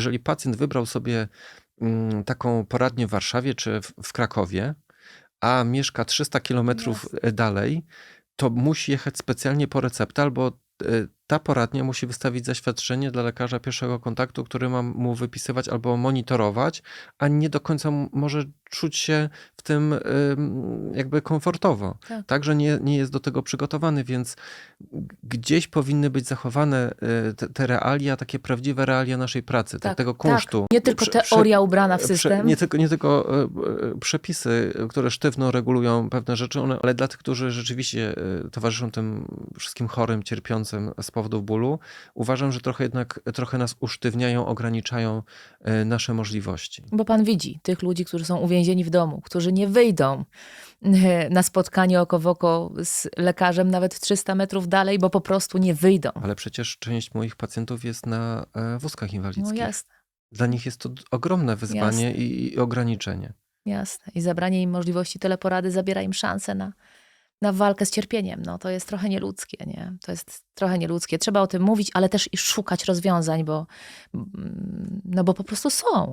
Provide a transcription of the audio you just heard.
Jeżeli pacjent wybrał sobie mm, taką poradnię w Warszawie czy w, Krakowie, a mieszka 300 kilometrów dalej, to musi jechać specjalnie po receptę albo y, ta poradnia musi wystawić zaświadczenie dla lekarza pierwszego kontaktu, który ma mu wypisywać albo monitorować, a nie do końca może czuć się w tym ym, jakby komfortowo. Tak. Także nie, nie jest do tego przygotowany, więc gdzieś powinny być zachowane y, te, te realia, takie prawdziwe realia naszej pracy, Tak, tego tak. kunsztu. Nie tylko teoria ubrana w system. Nie tylko, nie tylko e, e, przepisy, które sztywno regulują pewne rzeczy, one, ale dla tych, którzy rzeczywiście towarzyszą tym wszystkim chorym, cierpiącym powodów bólu, uważam, że trochę jednak trochę nas usztywniają, ograniczają e, nasze możliwości. Bo pan widzi tych ludzi, którzy są uwięzieni w domu, którzy nie wyjdą e, na spotkanie oko w oko z lekarzem nawet 300 metrów dalej, bo po prostu nie wyjdą. Ale przecież część moich pacjentów jest na e, wózkach No inwalidzkich. jasne, Dla nich jest to ogromne wyzwanie i, i ograniczenie. jasne. I zabranie im możliwości teleporady zabiera im szansę na, na walkę z cierpieniem. No to jest trochę nieludzkie, nie? To jest trochę nieludzkie. Trzeba o tym mówić, ale też i szukać rozwiązań, bo, mm, no bo po prostu są.